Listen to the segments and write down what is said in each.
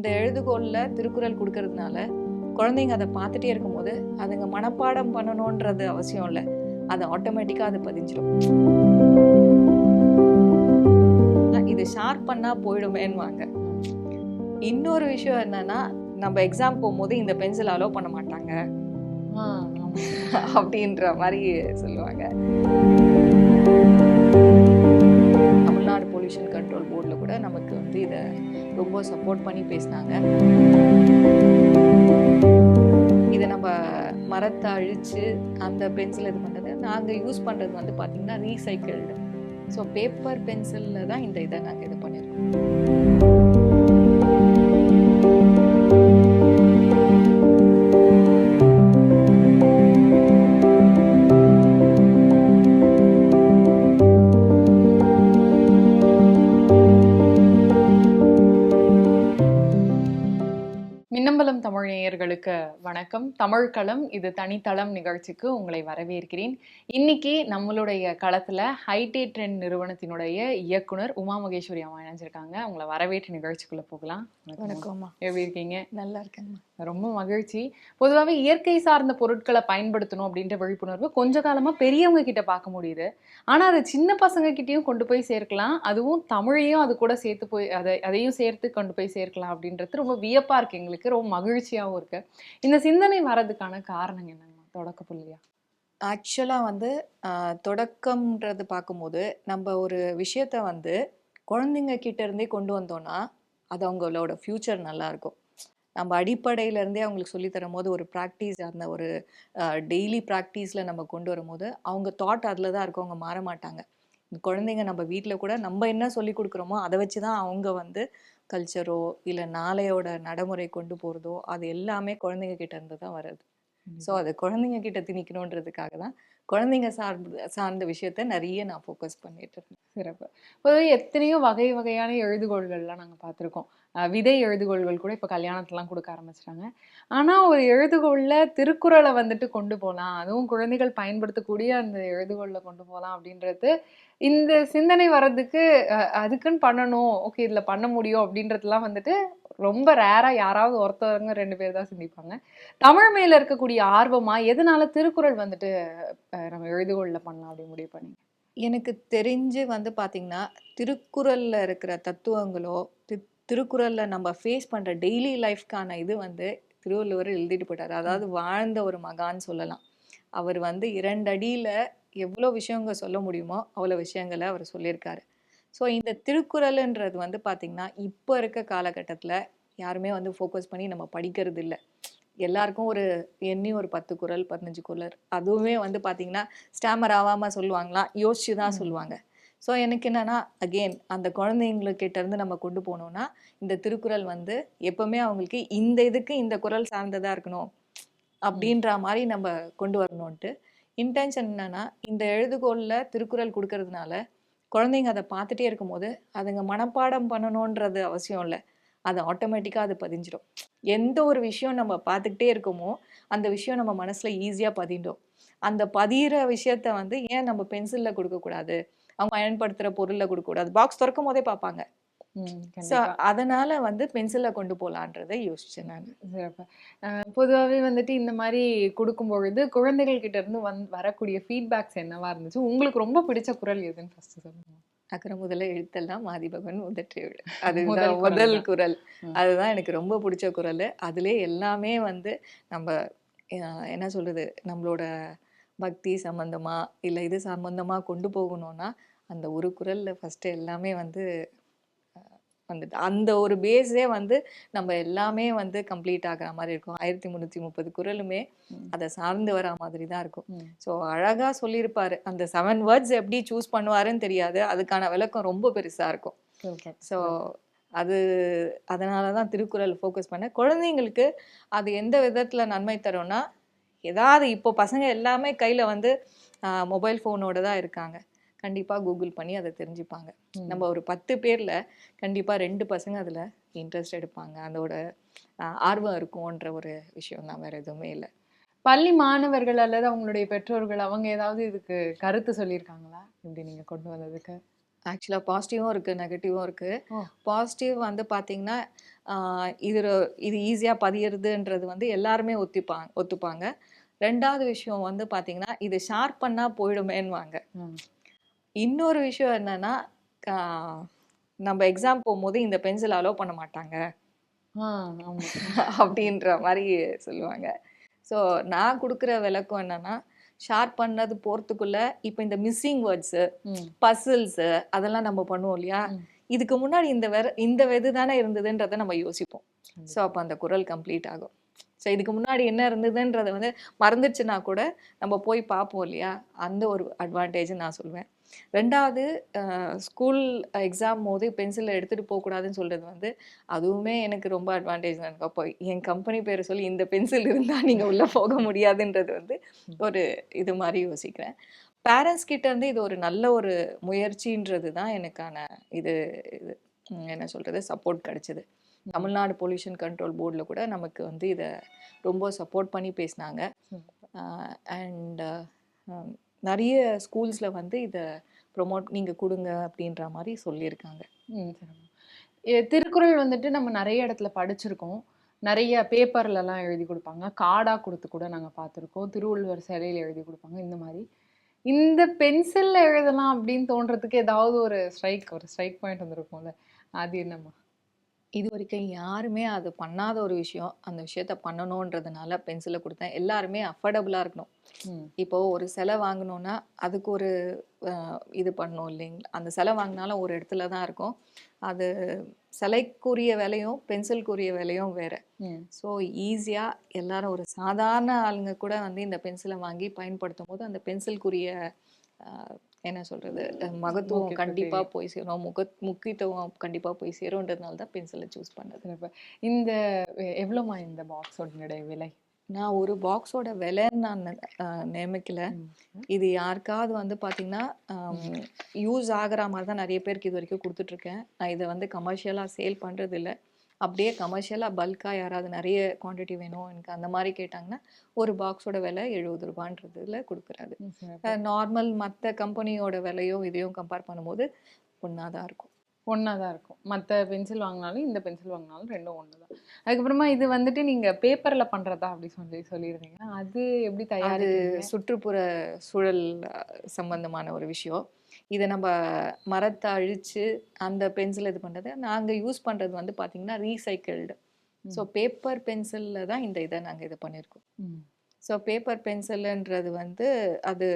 இந்த எழுதுகோலில் திருக்குறள் கொடுக்கறதுனால குழந்தைங்க அதை பார்த்துட்டே இருக்கும்போது அதுங்க மனப்பாடம் பண்ணணுன்றது அவசியம் இல்லை. அது ஆட்டோமேட்டிக்காக அது பதிஞ்சிடும் இது ஷார்ப் பண்ணால் போயிடுமேன்னுவாங்க. இன்னொரு விஷயம் என்னன்னா நம்ம எக்ஸாம் போகும்போது இந்த பென்சில் அலோவ் பண்ண மாட்டாங்க. அப்படின்ற மாதிரி சொல்லுவாங்க. தமிழ்நாடு பொல்யூஷன் கண்ட்ரோல் போர்டில் கூட நமக்கு வந்து இதை ரொம்ப சப்போர்ட் பண்ணி பேசினாங்க. இதை நம்ம மரத்தை அழித்து அந்த பென்சில் இது பண்ணுறது நாங்கள் யூஸ் பண்ணுறது வந்து பார்த்திங்கன்னா ரீசைக்கிள்டு ஸோ பேப்பர் பென்சிலில் தான் இந்த இதை நாங்கள் இது பண்ணியிருக்கோம் தமிழ் நேயர்களுக்கு வணக்கம் தமிழ்களம் இது தனித்தளம் நிகழ்ச்சிக்கு உங்களை வரவேற்கிறேன். இன்னைக்கு நம்மளுடைய களத்துல ஹைடே ட்ரெண்ட் நிறுவனத்தினுடைய இயக்குனர் உமா மகேஸ்வரி அம்மா இணைஞ்சிருக்காங்க. உங்களை வரவேற்று நிகழ்ச்சிக்குள்ள போகலாம். வணக்கம். வணக்கம்மா எப்படி இருக்கீங்க? நல்லா இருக்கேங்கம்மா ரொம்ப மகிழ்ச்சி. பொதுவாகவே இயற்கை சார்ந்த பொருட்களை பயன்படுத்தணும் அப்படின்ற விழிப்புணர்வு கொஞ்ச காலமா பெரியவங்க கிட்ட பார்க்க முடியுது. ஆனா அது சின்ன பசங்க கிட்டயும் கொண்டு போய் சேர்க்கலாம். அதுவும் தமிழையும் அது கூட சேர்த்து போய் அதை அதையும் சேர்த்து கொண்டு போய் சேர்க்கலாம் அப்படின்றது ரொம்ப வியப்பா இருக்கு எங்களுக்கு. ரொம்ப மகிழ்ச்சியாகவும் இருக்கு. இந்த சிந்தனை வர்றதுக்கான காரணம் என்னங்க தொடக்க புள்ளியா? ஆக்சுவலாக வந்து ஆஹ், தொடக்கம்ன்றது பார்க்கும்போது நம்ம ஒரு விஷயத்த வந்து குழந்தைங்க கிட்ட இருந்தே கொண்டு வந்தோம்னா அது அவங்களோட ஃப்யூச்சர் நல்லா இருக்கும். நம்ம அடிப்படையில இருந்தே அவங்களுக்கு சொல்லித்தரும் போது ஒரு ப்ராக்டிஸ் அந்த ஒரு டெய்லி ப்ராக்டிஸில் நம்ம கொண்டு வரும்போது அவங்க தாட் அதில் தான் இருக்கும். அவங்க மாற மாட்டாங்க. குழந்தைங்க நம்ம வீட்டில் கூட நம்ம என்ன சொல்லி கொடுக்குறோமோ அதை வச்சு தான் அவங்க வந்து கல்ச்சரோ இல்லை நாளையோட நடைமுறை கொண்டு போகிறதோ அது எல்லாமே குழந்தைங்க கிட்ட இருந்து தான் வருது ஸோ அது குழந்தைங்க கிட்ட திணிக்கணுன்றதுக்காக தான் குழந்தைங்க சார்ந்த சார்ந்த விஷயத்த நிறைய நான் ஃபோக்கஸ் பண்ணிட்டு இருக்கேன். சிறப்பு. பொதுவாக எத்தனையோ வகை வகையான எழுதுகோள்கள்லாம் நாங்கள் பார்த்துருக்கோம். விதை எழுதுகோள்கள் கூட இப்போ கல்யாணத்துலாம் கொடுக்க ஆரம்பிச்சிட்டாங்க. ஆனால் ஒரு எழுதுகோளில் திருக்குறளை வந்துட்டு கொண்டு போகலாம் அதுவும் குழந்தைகள் பயன்படுத்தக்கூடிய அந்த எழுதுகோளில் கொண்டு போகலாம் அப்படின்றது இந்த சிந்தனை வர்றதுக்கு அதுக்குன்னு பண்ணணும் ஓகே இதில் பண்ண முடியும் அப்படின்றதுலாம் வந்துட்டு ரொம்ப ரேராக யாராவது ஒருத்தவங்க ரெண்டு பேர் தான் சிந்திப்பாங்க. தமிழ் மேல இருக்கக்கூடிய ஆர்வமா எதனால திருக்குறள் வந்துட்டு நம்ம எழுதுகோளில் பண்ணலாம் அப்படின்னு முடிவு பண்ணி எனக்கு தெரிஞ்சு வந்து பாத்தீங்கன்னா திருக்குறள்ல இருக்கிற தத்துவங்களோ தி- திருக்குறள்ல நம்ம ஃபேஸ் பண்ற டெய்லி லைஃப்க்கான இது வந்து திருவள்ளுவர் எழுதிட்டு போயிட்டாரு. அதாவது வாழ்ந்த ஒரு மகான் சொல்லலாம். அவர் வந்து இரண்டு அடியில எவ்வளோ விஷயங்க சொல்ல முடியுமோ அவ்வளோ விஷயங்களை அவர் சொல்லியிருக்காரு. ஸோ இந்த திருக்குறள்ன்றது வந்து பாத்தீங்கன்னா இப்போ இருக்க காலகட்டத்தில் யாருமே வந்து ஃபோக்கஸ் பண்ணி நம்ம படிக்கிறது இல்லை எல்லாருக்கும் ஒரு எண்ணி ஒரு பத்து குறள் பதினஞ்சு குறள் அதுவுமே வந்து பாத்தீங்கன்னா ஸ்டாமர் ஆகாமல் சொல்லுவாங்களா? யோசிச்சு தான். சொல்லுவாங்க. ஸோ எனக்கு என்னன்னா அகெயின் அந்த குழந்தைங்கக்கிட்ட இருந்து நம்ம கொண்டு போனோம்னா இந்த திருக்குறள் வந்து எப்பவுமே அவங்களுக்கு இந்த இதுக்கு இந்த குறள் சார்ந்ததா இருக்கணும் அப்படின்ற மாதிரி நம்ம கொண்டு வரணும்ட்டு இன்டென்ஷன் என்னன்னா இந்த எழுதுகோலில் திருக்குறள் கொடுக்கறதுனால குழந்தைங்க அதை பார்த்துட்டே இருக்கும்போது அதுங்க மனப்பாடம் பண்ணணுன்றது அவசியம் இல்லை. அது ஆட்டோமேட்டிக்காக அது பதிஞ்சிடும். எந்த ஒரு விஷயம் நம்ம பார்த்துக்கிட்டே இருக்கோமோ அந்த விஷயம் நம்ம மனசில் ஈஸியாக பதிண்டும் அந்த பதிகிற விஷயத்த வந்து ஏன் நம்ம பென்சிலில் கொடுக்கக்கூடாது? அவங்க பயன்படுத்துகிற பொருளில் கொடுக்கக்கூடாது? பாக்ஸ் திறக்கும் போதே பார்ப்பாங்க. ஸோ. அதனால வந்து பென்சிலில் கொண்டு போகலான்றதை யோசிச்சேன் நான். சிறப்பு. அஹ் பொதுவாவே வந்துட்டு இந்த மாதிரி கொடுக்கும் பொழுது குழந்தைகள் கிட்ட இருந்து வந் வரக்கூடிய ஃபீட்பேக்ஸ் என்னவா இருந்துச்சு? உங்களுக்கு ரொம்ப பிடிச்ச குரல் எதுன்னு ஃபர்ஸ்ட் சொல்லுங்க. அக்கறை முதல்ல எழுத்தெல்லாம் மாதிபகன் முதற்றே விடு. முதல். குரல். அதுதான் எனக்கு ரொம்ப பிடிச்ச குரல். அதிலே எல்லாமே வந்து நம்ம என்ன சொல்றது? நம்மளோட பக்தி சம்பந்தமா இல்லை இது சம்பந்தமா கொண்டு போகணும்னா அந்த ஒரு குரல்ல ஃபர்ஸ்ட் எல்லாமே வந்து வந்துட்டு அந்த ஒரு பேஸே வந்து நம்ம எல்லாமே வந்து கம்ப்ளீட் ஆகுற மாதிரி இருக்கும். ஆயிரத்தி முந்நூற்றி முப்பது குரலுமே. அதை சார்ந்து வரா மாதிரி தான் இருக்கும். ஸோ அழகா சொல்லியிருப்பாரு. அந்த செவன் வேர்ட்ஸ் எப்படி சூஸ் பண்ணுவாருன்னு தெரியாது. அதுக்கான விளக்கம் ரொம்ப பெருசா இருக்கும். ஸோ அது அதனால தான் திருக்குறள் ஃபோக்கஸ் பண்ணேன் குழந்தைங்களுக்கு அது எந்த விதத்தில் நன்மை தரும்னா ஏதாவது இப்போ பசங்க எல்லாமே கையில் வந்து மொபைல் ஃபோனோட தான் இருக்காங்க. கண்டிப்பாக கூகுள் பண்ணி அதை தெரிஞ்சுப்பாங்க. நம்ம ஒரு பத்து பேரில் கண்டிப்பாக ரெண்டு பசங்க அதில் இன்ட்ரெஸ்ட் எடுப்பாங்க. அதோட ஆர்வம் இருக்கும்ன்ற ஒரு விஷயம் தான். வேறு எதுவுமே இல்லை. பள்ளி மாணவர்கள் அல்லது அவங்களுடைய பெற்றோர்கள் அவங்க ஏதாவது இதுக்கு கருத்து சொல்லியிருக்காங்களா? இப்படி நீங்க கொண்டு வந்ததுக்கு? ஆக்சுவலாக பாசிட்டிவும் இருக்குது நெகட்டிவும் இருக்குது. பாசிட்டிவ் வந்து பார்த்தீங்கன்னா இது இது ஈஸியாக பதியிறதுன்றது வந்து எல்லாருமே ஒத்திப்பாங்க ஒத்துப்பாங்க. ரெண்டாவது விஷயம் வந்து பார்த்தீங்கன்னா இது ஷார்ப் பண்ணால் போயிடுமேன்னுவாங்க. ம். இன்னொரு விஷயம் என்னன்னா நம்ம எக்ஸாம் போகும்போது இந்த பென்சில் அலோவ் பண்ண மாட்டாங்க. அப்படின்ற மாதிரி சொல்லுவாங்க. ஸோ நான் கொடுக்குற விளக்கம் என்னன்னா ஷார்ப் பண்ணது போகிறதுக்குள்ள இப்போ இந்த மிஸ்ஸிங் வேர்ட்ஸு. பசில்ஸு அதெல்லாம் நம்ம பண்ணுவோம் இல்லையா. இதுக்கு முன்னாடி இந்த வேற இந்த வெது தானே இருந்ததுன்றதை நம்ம யோசிப்போம். ஸோ அப்போ அந்த குரல் கம்ப்ளீட் ஆகும். ஸோ இதுக்கு முன்னாடி என்ன இருந்ததுன்றதை வந்து மறந்துச்சுன்னா கூட நம்ம போய் பார்ப்போம் இல்லையா? அந்த ஒரு அட்வான்டேஜ் நான் சொல்லுவேன் ரெண்டாவது ஸ்கூல் எக்ஸாம் போது பென்சிலை எடுத்துகிட்டு போகக்கூடாதுன்னு சொல்கிறது வந்து அதுவுமே எனக்கு ரொம்ப அட்வான்டேஜ் எனக்கு அப்போ என் கம்பெனி பேரை சொல்லி இந்த பென்சில் இருந்தால் நீங்கள் உள்ளே போக முடியாதுன்றது வந்து ஒரு இது மாதிரி யோசிக்கிறேன். பேரண்ட்ஸ் கிட்ட இருந்து இது ஒரு நல்ல ஒரு முயற்சின்றது தான் எனக்கான இது இது என்ன சொல்கிறது சப்போர்ட் கிடைச்சிது. தமிழ்நாடு பொல்யூஷன் கண்ட்ரோல் போர்டில் கூட நமக்கு வந்து இதை ரொம்ப சப்போர்ட் பண்ணி பேசினாங்க. அண்ட் நிறைய ஸ்கூல்ஸில் வந்து இதை ப்ரொமோட் நீங்கள் கொடுங்க அப்படின்ற மாதிரி சொல்லியிருக்காங்க. ம், திருக்குறள் வந்துட்டு நம்ம நிறைய இடத்துல படிச்சிருக்கோம். நிறைய பேப்பர்லலாம் எழுதி கொடுப்பாங்க. கார்டாக கொடுத்து கூட நாங்கள் பார்த்துருக்கோம். திருவள்ளுவர் சிலையில் எழுதி கொடுப்பாங்க. இந்த மாதிரி இந்த பென்சிலில் எழுதலாம் அப்படின்னு தோன்றதுக்கு ஏதாவது ஒரு ஸ்ட்ரைக் ஒரு ஸ்ட்ரைக் பாயிண்ட் வந்திருக்கும்ல. அது என்னம்மா? இது வரைக்கும் யாருமே அது பண்ணாத ஒரு விஷயம். அந்த விஷயத்த பண்ணணுன்றதுனால பென்சிலை கொடுத்தேன். எல்லாருமே அஃபோர்டபுளாக இருக்கணும். இப்போ ஒரு சிலை வாங்கணும்னா அதுக்கு ஒரு இது பண்ணணும் இல்லைங்களா? அந்த சிலை வாங்கினாலும் ஒரு இடத்துல தான் இருக்கும். அது சிலைக்குரிய விலையும் பென்சிலுக்குரிய விலையும் வேற. ஸோ ஈஸியாக எல்லாரும் ஒரு சாதாரண ஆளுங்க கூட வந்து இந்த பென்சிலை வாங்கி பயன்படுத்தும் போது அந்த பென்சிலுக்குரிய என்ன சொல்றது? அஹ், மகத்துவம் கண்டிப்பாக போய் சேரும். முக முக்கியத்துவம் கண்டிப்பாக போய் சேரும்ன்றதுனால தான் பென்சிலை சூஸ் பண்ணது. இந்த எவ்வளோமா இந்த பாக்ஸோட விலை? நான் ஒரு பாக்ஸோட விலைன்னு நான் நியமிக்கல. இது யாருக்காவது வந்து பார்த்தீங்கன்னா யூஸ் ஆகிற மாதிரி தான் நிறைய பேருக்கு இது வரைக்கும் கொடுத்துட்ருக்கேன் நான் இதை வந்து கமர்ஷியலாக சேல் பண்ணுறது இல்லை அப்படியே கமர்ஷியலாக பல்காக யாராவது நிறைய குவான்டிட்டி வேணும் எனக்கு அந்த மாதிரி கேட்டாங்கன்னா ஒரு பாக்ஸோட விலை எழுபது ரூபான்றதுல கொடுக்குறாரு. நார்மல் மற்ற கம்பெனியோட விலையும் இதையும் கம்பேர் பண்ணும்போது ஒன்றா தான் இருக்கும். ஒன்றா தான் இருக்கும். மற்ற பென்சில் வாங்கினாலும் இந்த பென்சில் வாங்கினாலும் ரெண்டும் ஒன்று தான். அதுக்கப்புறமா இது வந்துட்டு நீங்கள் பேப்பரில் பண்ணுறதா அப்படி சொல்லி சொல்லியிருந்தீங்க அது எப்படி தயாரிக்கிறீங்க? சுற்றுப்புற சூழல் சம்பந்தமான ஒரு விஷயம். இதை நம்ம மரத்தை அழிச்சு அந்த பென்சில் இது பண்ணுறது நாங்கள் யூஸ் பண்ணுறது வந்து பார்த்திங்கன்னா ரீசைக்கிள்டு ஸோ பேப்பர் பென்சிலில் தான் இந்த இதை நாங்கள் இது பண்ணியிருக்கோம். ஸோ பேப்பர் பென்சில்ன்றது வந்து அது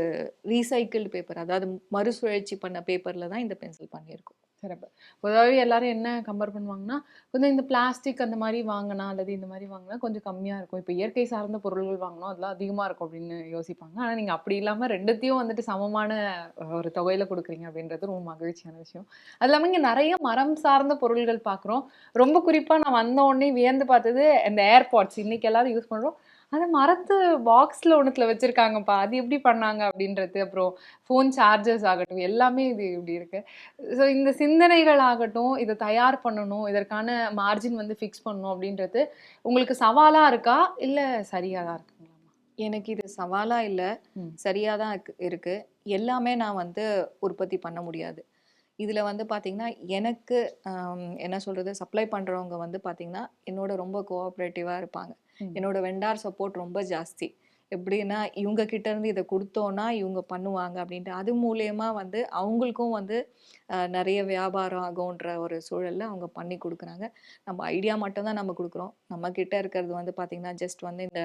ரீசைக்கிள்டு பேப்பர் அதாவது மறுசுழற்சி பண்ண பேப்பரில் தான் இந்த பென்சில் பண்ணியிருக்கோம் சிறப்பு. பொதுவாகவே எல்லாரும் என்ன கம்பேர் பண்ணுவாங்கன்னா கொஞ்சம் இந்த பிளாஸ்டிக் அந்த மாதிரி வாங்கினா அல்லது இந்த மாதிரி வாங்கினா கொஞ்சம் கம்மியாக இருக்கும். இப்போ இயற்கை சார்ந்த பொருள்கள் வாங்கினோம் அதெல்லாம் அதிகமாக இருக்கும் அப்படின்னு யோசிப்பாங்க. ஆனால் நீங்கள் அப்படி இல்லாமல் ரெண்டுத்தையும் வந்துட்டு சமமான ஒரு தொகையில் கொடுக்குறீங்க அப்படின்றது ரொம்ப மகிழ்ச்சியான விஷயம். அது இல்லாமல் இங்கே நிறைய மரம் சார்ந்த பொருள்கள் பார்க்குறோம் ரொம்ப குறிப்பாக நான் வந்த உடனே வியந்து பார்த்தது இந்த ஏர்பாட்ஸ் இன்றைக்கி எல்லாரும் யூஸ் பண்ணுறோம் அது மரத்து பாக்ஸில் ஒன்றுத்துல வச்சுருக்காங்கப்பா. அது எப்படி பண்ணாங்க அப்படின்றது அப்புறம் ஃபோன் சார்ஜர்ஸ் ஆகட்டும் எல்லாமே இது இப்படி இருக்கு. ஸோ இந்த சிந்தனைகள் ஆகட்டும் இதை தயார் பண்ணணும் இதற்கான மார்ஜின் வந்து ஃபிக்ஸ் பண்ணணும் அப்படின்றது உங்களுக்கு சவாலாக இருக்கா? இல்லை சரியாக தான் இருக்குங்களாம்மா எனக்கு இது சவாலாக இல்லை. சரியாக தான் இருக்கு- இருக்கு. எல்லாமே நான் வந்து உற்பத்தி பண்ண முடியாது. இதில் வந்து பார்த்திங்கன்னா எனக்கு என்ன சொல்கிறது சப்ளை பண்ணுறவங்க வந்து பார்த்திங்கன்னா என்னோட ரொம்ப கோஆப்ரேட்டிவாக இருப்பாங்க. என்னோட வெண்டார் சப்போர்ட் ரொம்ப ஜாஸ்தி. எப்படின்னா இவங்க கிட்ட இருந்து இதை கொடுத்தோன்னா இவங்க பண்ணுவாங்க அப்படின்ட்டு. அது மூலயமா வந்து அவங்களுக்கும் வந்து நிறைய வியாபாரம் ஆகுன்ற ஒரு சூழல்ல அவங்க பண்ணி கொடுக்குறாங்க. நம்ம ஐடியா மட்டும்தான் நம்ம கொடுக்குறோம். நம்ம கிட்ட இருக்கிறது வந்து பார்த்திங்கன்னா ஜஸ்ட் வந்து இந்த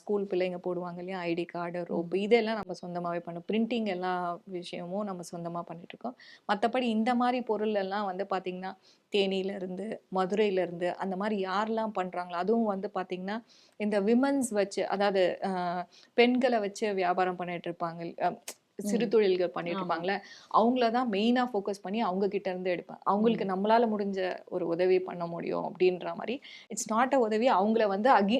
ஸ்கூல் பிள்ளைங்க போடுவாங்க இல்லையா? ஐடி கார்டு ரோப்பு இதெல்லாம் நம்ம சொந்தமாகவே பண்ணோம். பிரிண்டிங் எல்லா விஷயமும் நம்ம சொந்தமாக பண்ணிட்டு இருக்கோம். மற்றபடி இந்த மாதிரி பொருள் எல்லாம் வந்து பார்த்திங்கன்னா தேனியிலேருந்து மதுரையிலேருந்து அந்த மாதிரி யாரெல்லாம் பண்ணுறாங்களோ அதுவும் வந்து பார்த்திங்கன்னா இந்த விமன்ஸ் வச்சு அதாவது பெண்களை வச்சு வியாபாரம் பண்ணிட்டு இருப்பாங்க. சிறு. தொழில்கள் பண்ணிட்டு. இருப்பாங்களே அவங்கள தான் மெயினாக ஃபோக்கஸ் பண்ணி அவங்க கிட்ட இருந்து எடுப்பேன். அவங்களுக்கு நம்மளால முடிஞ்ச ஒரு உதவி பண்ண முடியும் அப்படின்ற மாதிரி இட்ஸ் நாட் அ உதவி அவங்கள வந்து அகி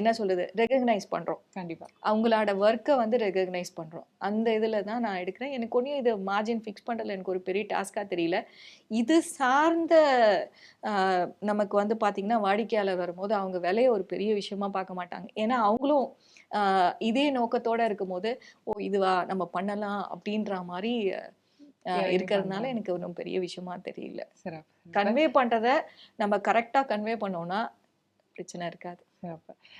என்ன சொல்றது ரெகக்னைஸ் பண்றோம். கண்டிப்பாக அவங்களோட ஒர்க்கை வந்து ரெகக்னைஸ் பண்ணுறோம் அந்த இதில் தான் நான் எடுக்கிறேன். எனக்கு ஒன்றும் இது மார்ஜின் ஃபிக்ஸ் பண்ணுறதுல எனக்கு ஒரு பெரிய டாஸ்காக தெரியல. இது சார்ந்த நமக்கு வந்து பார்த்திங்கன்னா வாடிக்கையாளர் வரும்போது அவங்க விலையை ஒரு பெரிய விஷயமா பார்க்க மாட்டாங்க. ஏன்னா அவங்களும் இதே நோக்கத்தோடு இருக்கும்போது ஓ இதுவா? நம்ம பண்ணலாம். அப்படின்ற மாதிரி இருக்கிறதுனால. எனக்கு ஒன்றும் பெரிய விஷயமா தெரியல. கன்வே பண்றத நம்ம கரெக்டா கன்வே பண்ணோம்னா பிரச்சனை இருக்காது.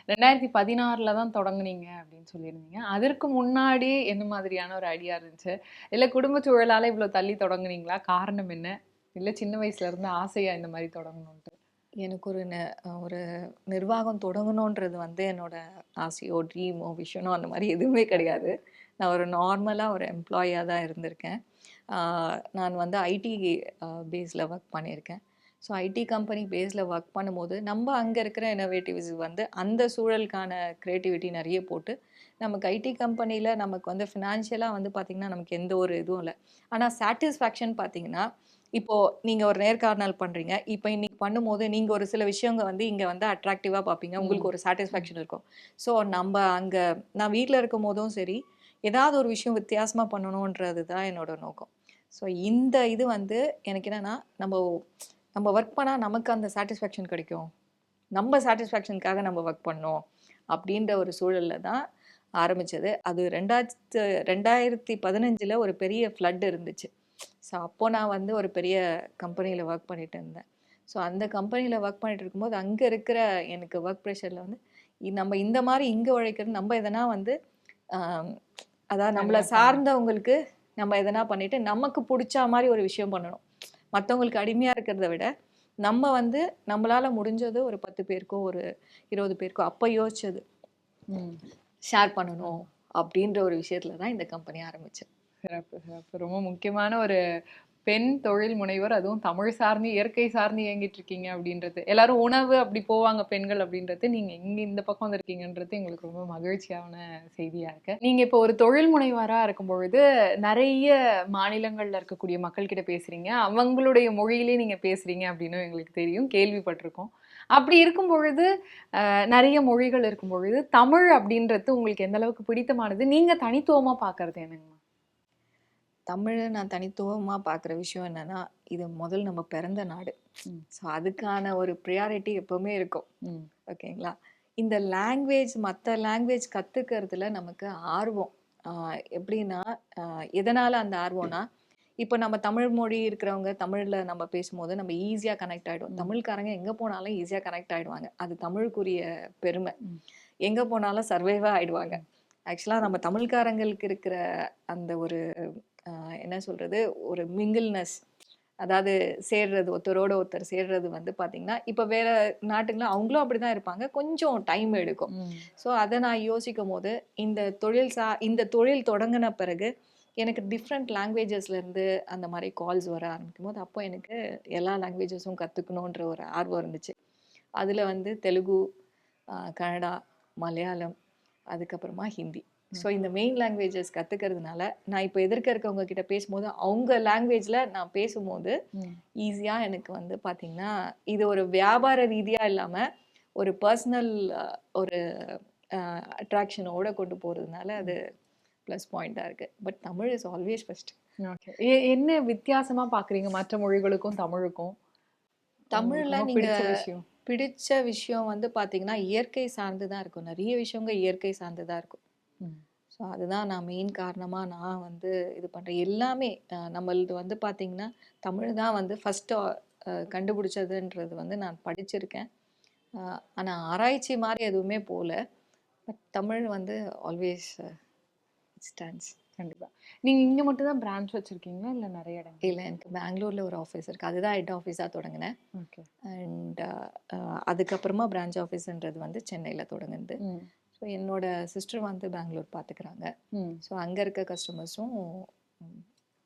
ரெண்டாயிரத்தி பதினாறுல தான் தொடங்குனீங்க அப்படின்னு சொல்லியிருந்தீங்க. அதற்கு முன்னாடி என்ன மாதிரியான ஒரு ஐடியா இருந்துச்சு? இல்ல குடும்ப சூழலால இவ்வளவு தள்ளி தொடங்குனீங்களா? காரணம் என்ன? இல்ல சின்ன வயசுல இருந்து ஆசையா இந்த மாதிரி தொடங்கணும்ட்டு எனக்கு ஒரு ந- ஒரு நிர்வாகம் தொடங்கணுன்றது வந்து என்னோட ஆசையோ ட்ரீமோ விஷனோ அந்த மாதிரி எதுவுமே கிடையாது. நான் ஒரு நார்மலாக ஒரு எம்ப்ளாயாக தான் இருந்திருக்கேன். நான் வந்து ஐடி பேஸில் ஒர்க் பண்ணியிருக்கேன். ஸோ ஐடி கம்பெனி பேஸில் ஒர்க் பண்ணும்போது நம்ம அங்கே இருக்கிற இனோவேட்டிவ்ஸ் வந்து அந்த சூழலுக்கான க்ரியேட்டிவிட்டி நிறைய போட்டு நமக்கு ஐடி கம்பெனியில் நமக்கு வந்து ஃபினான்ஷியலாக வந்து பார்த்திங்கன்னா நமக்கு எந்த ஒரு இதுவும் இல்லை. ஆனால் சாட்டிஸ்ஃபேக்ஷன் பார்த்திங்கன்னா இப்போது நீங்கள் ஒரு நேர்காணல் பண்ணுறீங்க இப்போ இன்னைக்கு பண்ணும்போது நீங்கள் ஒரு சில விஷயங்க வந்து இங்கே வந்து அட்ராக்டிவாக பார்ப்பீங்க உங்களுக்கு ஒரு சாட்டிஸ்ஃபேக்ஷன் இருக்கும். ஸோ நம்ம அங்கே நான் வீட்டில் இருக்கும் போதும் சரி ஏதாவது ஒரு விஷயம் வித்தியாசமாக பண்ணணுன்றது தான் என்னோட நோக்கம். ஸோ இந்த இது வந்து எனக்கு என்னென்னா நம்ம நம்ம ஒர்க் பண்ணால் நமக்கு அந்த சாட்டிஸ்ஃபேக்ஷன் கிடைக்கும். நம்ம சாட்டிஸ்ஃபேக்ஷனுக்காக நம்ம ஒர்க் பண்ணோம் அப்படின்ற ஒரு சூழலில் தான் ஆரம்பிச்சது. அது ரெண்டாயிரத்து ரெண்டாயிரத்தி பதினஞ்சில் ஒரு பெரிய ஃப்ளட் இருந்துச்சு. ஸோ அப்போ நான் வந்து ஒரு பெரிய கம்பெனியில் ஒர்க் பண்ணிட்டு இருந்தேன். ஸோ அந்த கம்பெனியில் ஒர்க் பண்ணிட்டு இருக்கும்போது அங்கே இருக்கிற எனக்கு ஒர்க் ப்ரெஷரில் வந்து நம்ம இந்த மாதிரி இங்கே உழைக்கிறது நம்ம எதனா வந்து அதாவது நம்மளை சார்ந்தவங்களுக்கு நம்ம எதனா பண்ணிட்டு நமக்கு பிடிச்ச மாதிரி ஒரு விஷயம் பண்ணணும். மற்றவங்களுக்கு அடிமையாக இருக்கிறத விட நம்ம வந்து நம்மளால முடிஞ்சது ஒரு பத்து பேருக்கோ ஒரு இருபது பேருக்கோ அப்போ யோசிச்சது. ஷேர் பண்ணணும் அப்படின்ற ஒரு விஷயத்துல தான் இந்த கம்பெனி ஆரம்பிச்சேன். சிறப்பு சிறப்பு. ரொம்ப முக்கியமான ஒரு பெண் தொழில் முனைவர் அதுவும் தமிழ் சார்ந்து இயற்கை சார்ந்து இயங்கிட்டு இருக்கீங்க அப்படின்றது. எல்லாரும் உணவு அப்படி போவாங்க பெண்கள் அப்படின்றது. நீங்க இங்க இந்த பக்கம் வந்திருக்கீங்கன்றது எங்களுக்கு ரொம்ப மகிழ்ச்சியான செய்தியா இருக்கு. நீங்க இப்போ ஒரு தொழில் முனைவரா இருக்கும் பொழுது நிறைய மாநிலங்கள்ல இருக்கக்கூடிய மக்கள் கிட்ட பேசுறீங்க. அவங்களுடைய மொழியிலே நீங்க பேசுறீங்க அப்படின்னு எங்களுக்கு தெரியும். கேள்விப்பட்டிருக்கோம். அப்படி இருக்கும் பொழுது நிறைய மொழிகள் இருக்கும் பொழுது தமிழ் அப்படின்றது உங்களுக்கு எந்த அளவுக்கு பிடித்தமானது? நீங்க தனித்துவமா பாக்குறது என்னங்க? தமிழை நான் தனித்துவமா பார்க்குற விஷயம் என்னன்னா இது முதல் நம்ம பிறந்த நாடு. ஸோ அதுக்கான ஒரு ப்ரியாரிட்டி எப்பவுமே இருக்கும். ஓகேங்களா? இந்த லாங்குவேஜ் மற்ற லாங்குவேஜ் கற்றுக்கிறதுல நமக்கு ஆர்வம். எப்படின்னா எதனால் அந்த ஆர்வம்னா இப்போ நம்ம தமிழ் மொழி இருக்கிறவங்க தமிழில் நம்ம பேசும்போது நம்ம ஈஸியாக கனெக்ட் ஆகிடும். தமிழ்காரங்க எங்கே போனாலும் ஈஸியாக கனெக்ட் ஆகிடுவாங்க அது தமிழுக்குரிய பெருமை. எங்கே போனாலும் சர்வைவாக ஆயிடுவாங்க. ஆக்சுவலாக நம்ம தமிழ்காரங்களுக்கு இருக்கிற அந்த ஒரு என்ன சொல்கிறது ஒரு மிங்கிள்னஸ் அதாவது சேர்றது ஒருத்தரோட ஒருத்தர் சேர்றது வந்து பாத்தீங்கன்னா இப்போ வேற நாட்டுங்கள அவங்களும் அப்படிதான் இருப்பாங்க. கொஞ்சம் டைம் எடுக்கும். ஸோ அதை நான் யோசிக்கும் போது இந்த தொழில் சா இந்த தொழில் தொடங்கின பிறகு எனக்கு டிஃப்ரெண்ட் லாங்குவேஜஸ்லேருந்து அந்த மாதிரி கால்ஸ் வர ஆரம்பிக்கும் போது அப்போ எனக்கு எல்லா லாங்குவேஜஸும் கற்றுக்கணுன்ற ஒரு ஆர்வம் இருந்துச்சு. அதில் வந்து தெலுங்கு கன்னடா மலையாளம் அதுக்கப்புறமா ஹிந்தி. ஸோ இந்த மெயின் லாங்குவேஜஸ் கற்றுக்கிறதுனால நான் இப்போ எதிர்க்க இருக்கவங்க கிட்ட பேசும்போது அவங்க லாங்குவேஜில் நான் பேசும்போது. ஈஸியாக எனக்கு வந்து பாத்தீங்கன்னா இது ஒரு வியாபார ரீதியாக இல்லாமல் ஒரு பர்சனல் ஒரு அட்ராக்ஷனோட கொண்டு போகிறதுனால அது ப்ளஸ் பாயிண்டாக இருக்குது but Tamil is always first okay என்ன வித்தியாசமா பாக்குறீங்க? மற்ற மொழிகளுக்கும் தமிழுக்கும்? தமிழ்ல உங்களுக்கு ரொம்ப நீங்க பிடிச்ச விஷயம். வந்து பார்த்தீங்கன்னா இயற்கை சார்ந்து தான் இருக்கும். நிறைய விஷயங்க இயற்கை சார்ந்து தான் இருக்கும். ஸோ அதுதான் நான் மெயின் காரணமாக நான் வந்து இது பண்ணுறேன் எல்லாமே நம்மளது வந்து பார்த்தீங்கன்னா தமிழ் தான் வந்து ஃபஸ்ட்டு கண்டுபிடிச்சதுன்றது வந்து நான் படிச்சிருக்கேன். ஆனால் ஆராய்ச்சி மாதிரி எதுவுமே போகல பட் தமிழ் வந்து ஆல்வேஸ் ஸ்டாண்ட்ஸ் கண்டிப்பா. நீங்க இங்க மட்டும் தான் பிரான்ச் வச்சிருக்கீங்களா? இல்ல நிறைய இடங்கள்? இல்லை எனக்கு பெங்களூரில் ஒரு ஆஃபீஸ் இருக்குது அதுதான் ஹெட் ஆஃபீஸாக தொடங்கினேன். ஓகே அண்ட் அதுக்கப்புறமா பிரான்ச் ஆஃபீஸ்ன்றது வந்து சென்னையில் தொடங்குது ஸோ என்னோட சிஸ்டர் வந்து பெங்களூர் பார்த்துக்கிறாங்க ஸோ அங்கே இருக்க கஸ்டமர்ஸும்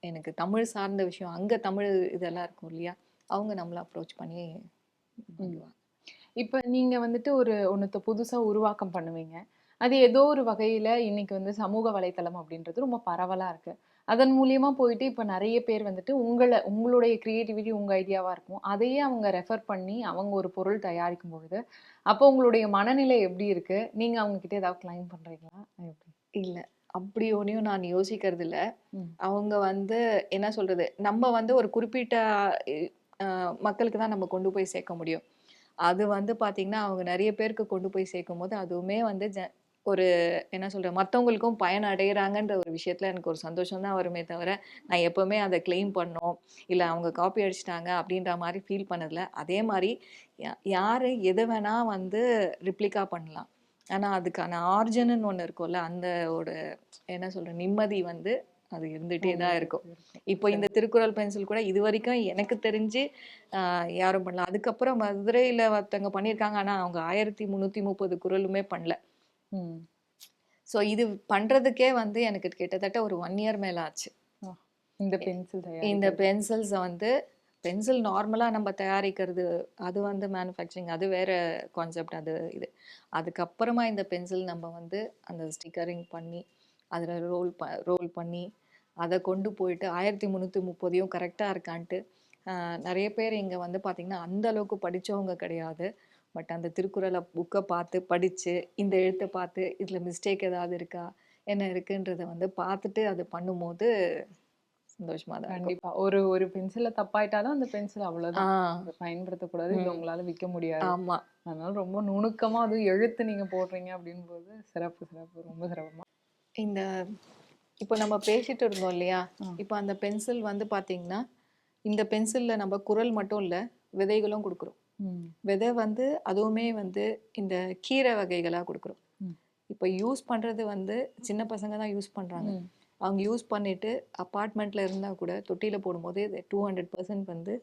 எனக்கு தமிழ் சார்ந்த விஷயம் அங்கே தமிழ் இதெல்லாம் இருக்கும் இல்லையா? அவங்க நம்மளை அப்ரோச் பண்ணி பண்ணுவாங்க. இப்ப நீங்க வந்துட்டு ஒரு ஒன்றத்தை புதுசா உருவாக்கம் பண்ணுவீங்க. அது ஏதோ ஒரு வகையில இன்னைக்கு வந்து சமூக வலைத்தளம் அப்படின்றது ரொம்ப பரவலா இருக்கு. அதன் மூலியமா போயிட்டு இப்ப நிறைய பேர் வந்துட்டு உங்களை உங்களுடைய கிரியேட்டிவிட்டி உங்க ஐடியாவா இருக்கும். அதையே அவங்க ரெஃபர் பண்ணி அவங்க ஒரு பொருள் தயாரிக்கும் பொழுது அப்போ உங்களுடைய மனநிலை எப்படி இருக்கு? நீங்க அவங்க கிட்ட ஏதாவது கிளைம் பண்றீங்களா? எப்படி? இல்லை. அப்படி ஒன்றையும் நான் யோசிக்கிறது இல்லை. அவங்க வந்து என்ன சொல்கிறது நம்ம வந்து ஒரு குறிப்பிட்ட மக்களுக்கு தான் நம்ம கொண்டு போய் சேர்க்க முடியும். அது வந்து பார்த்திங்கன்னா அவங்க நிறைய பேருக்கு கொண்டு போய் சேர்க்கும் போது அதுவுமே வந்து ஜ ஒரு என்ன சொல்ற மற்றவங்களுக்கும் பயன் அடைகிறாங்கன்ற ஒரு விஷயத்துல எனக்கு ஒரு சந்தோஷம் தான் வருமே தவிர நான் எப்பவுமே அதை கிளைம் பண்ணோம் இல்லை அவங்க காப்பி அடிச்சிட்டாங்க அப்படின்ற மாதிரி ஃபீல் பண்ணதில்ல. அதே மாதிரி யாரு எதை வேணா வந்து ரிப்ளிகா பண்ணலாம். ஆனா அதுக்கான ஆர்ஜின்னு ஒன்று இருக்கும்ல அந்த ஒரு என்ன சொல்ற நிம்மதி வந்து அது இருந்துகிட்டே தான் இருக்கும். இப்போ இந்த திருக்குறள் பென்சில் கூட இது வரைக்கும் எனக்கு தெரிஞ்சு யாரும் பண்ணல. அதுக்கப்புறம் மதுரையில் ஒருத்தவங்க பண்ணியிருக்காங்க ஆனால் அவங்க ஆயிரத்தி முந்நூற்றி முப்பது குறளுமே பண்ணல. ஸோ இது பண்ணுறதுக்கே வந்து எனக்கு கிட்டத்தட்ட ஒரு ஒன் இயர் மேலே ஆச்சு. இந்த பென்சில் இந்த பென்சில்ஸை வந்து பென்சில் நார்மலாக நம்ம தயாரிக்கிறது அது வந்து மேனுஃபேக்சரிங் அது வேற கான்செப்ட் அது இது. அதுக்கப்புறமா இந்த பென்சில் நம்ம வந்து அந்த ஸ்டிக்கரிங் பண்ணி அதில் ரோல் ப ரோல் பண்ணி அதை கொண்டு போயிட்டு ஆயிரத்தி முந்நூற்றி முப்பதையும் கரெக்டாக இருக்கான்ட்டு ஆஹ், நிறைய பேர் இங்கே வந்து பார்த்திங்கன்னா அந்த அளவுக்கு படிச்சவங்க கிடையாது. பட் அந்த திருக்குறளை புக்கை பார்த்து படித்து இந்த எழுத்தை பார்த்து இதில் மிஸ்டேக் ஏதாவது இருக்கா என்ன இருக்குன்றதை வந்து பார்த்துட்டு அது பண்ணும்போது சந்தோஷமாக தான் கண்டிப்பா. ஒரு ஒரு பென்சில தப்பாயிட்டாலும் அந்த பென்சில் அவ்வளவுதான். அதை பயன்படுத்தக்கூடாது. இது. உங்களால விற்க முடியாது. ஆமா. அதனால ரொம்ப நுணுக்கமா அதுவும் எழுத்து நீங்க போடுறீங்க அப்படின் போது சிறப்பு சிறப்பு. ரொம்ப சிறப்புமா. இந்த இப்போ நம்ம பேசிட்டு இருந்தோம் இல்லையா. இப்போ அந்த பென்சில் வந்து பாத்தீங்கன்னா இந்த பென்சில்ல நம்ம குரல் மட்டும் இல்ல விதைகளும் கொடுக்குறோம். விதை வந்து அதுவுமே வந்து இந்த கீரை வகைகளா கொடுக்குறோம். இப்போ யூஸ் பண்றது வந்து சின்ன பசங்க தான் யூஸ் பண்றாங்க. ம். அவங்க யூஸ் பண்ணிட்டு அப்பார்ட்மெண்ட்ல இருந்தா கூட தொட்டியில போடும்போது டூ ஹண்ட்ரட் பர்சன்ட் வந்து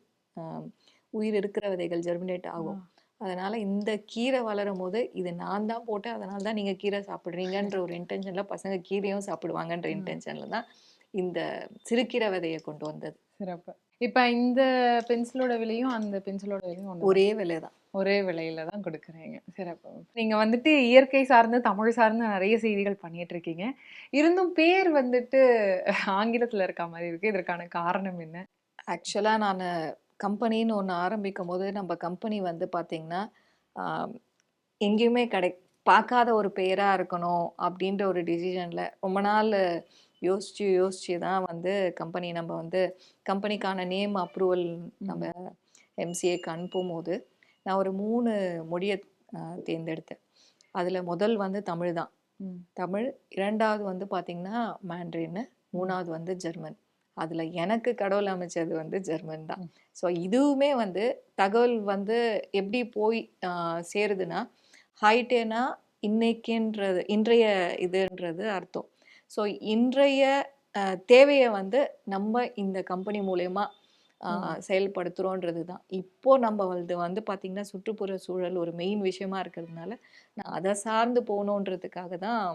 உயிர் இருக்கிற விதைகள் ஜெர்மினேட் ஆகும். அதனால இந்த கீரை வளரும் போது இது நான் தான் போட்டேன் அதனால தான் நீங்க கீரை சாப்பிடுறீங்கன்ற ஒரு இன்டென்ஷன்ல பசங்க கீரையும் சாப்பிடுவாங்கன்ற. இன்டென்ஷன்ல தான் இந்த சிறுகீரை விதையை கொண்டு வந்தது. சிறப்பு. இப்ப இந்த பென்சிலோட விலையும் அந்த பென்சிலோட விலையும் ஒரே விலை தான் ஒரே விலையில தான் கொடுக்குறீங்க. சிறப்பு. நீங்க வந்துட்டு இயற்கை சார்ந்து தமிழ் சார்ந்து நிறைய செய்திகள் பண்ணிட்டு இருக்கீங்க. இருந்தும் பேர் வந்துட்டு ஆங்கிலத்துல இருக்க மாதிரி இருக்கு. இதற்கான காரணம் என்ன? ஆக்சுவலாக நான் கம்பெனின்னு ஒன்று ஆரம்பிக்கும் போது நம்ம கம்பெனி வந்து பார்த்தீங்கன்னா எங்கேயுமே கிடை பார்க்காத ஒரு பெயராக இருக்கணும் அப்படின்ற ஒரு டிசிஷனில் ரொம்ப நாள் யோசிச்சு யோசிச்சு தான் வந்து கம்பெனி நம்ம வந்து கம்பெனிக்கான நேம் அப்ரூவல் நம்ம எம்சிஏக்கு அனுப்பும் போது நான் ஒரு மூணு மொழியை தேர்ந்தெடுத்தேன். அதில் முதல் வந்து தமிழ் தான். தமிழ் இரண்டாவது வந்து பார்த்தீங்கன்னா மேண்ட்ரின்னு மூணாவது வந்து ஜெர்மன் அதில் எனக்கு கடவுள் அமைச்சது வந்து ஜெர்மன் தான். ஸோ இதுவுமே வந்து தகவல் வந்து எப்படி போய் சேருதுன்னா ஹைட்டேனா இன்னைக்குன்றது இன்றைய இதுன்றது அர்த்தம். ஸோ இன்றைய தேவையை வந்து நம்ம இந்த கம்பெனி மூலயமா செயல்படுத்துகிறோன்றது தான் இப்போ நம்ம வந்து வந்து பார்த்திங்கன்னா சுற்றுப்புற சூழல் ஒரு மெயின் விஷயமா இருக்கிறதுனால நான் அதை சார்ந்து போகணுன்றதுக்காக தான்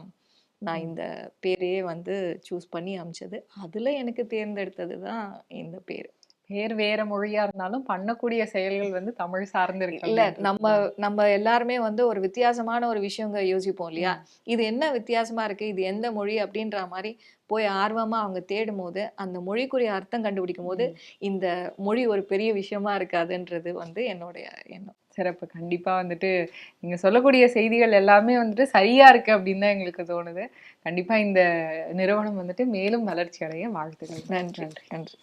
நான் இந்த பேரையே வந்து சூஸ் பண்ணி அமைச்சது. அதில் எனக்கு தேர்ந்தெடுத்தது தான் இந்த பேர். பேர் வேற மொழியா இருந்தாலும் பண்ணக்கூடிய செயல்கள் வந்து தமிழ் சார்ந்து இருக்கு இல்ல நம்ம. நம்ம எல்லாருமே வந்து ஒரு வித்தியாசமான ஒரு விஷயங்க யோசிப்போம் இல்லையா? இது என்ன வித்தியாசமா இருக்கு? இது எந்த மொழி? அப்படின்ற மாதிரி போய் ஆர்வமா அவங்க தேடும் போது அந்த மொழிக்குரிய அர்த்தம் கண்டுபிடிக்கும் போது இந்த மொழி ஒரு பெரிய விஷயமா இருக்காதுன்றது வந்து என்னுடைய எண்ணம். சிறப்பு. கண்டிப்பா வந்துட்டு நீங்க சொல்லக்கூடிய செய்திகள் எல்லாமே வந்துட்டு சரியா இருக்கு அப்படின்னு தான் எங்களுக்கு தோணுது. கண்டிப்பா இந்த நிறுவனம் வந்துட்டு மேலும் வளர்ச்சி அடைய வாழ்த்துக்கள். நன்றி. நன்றி.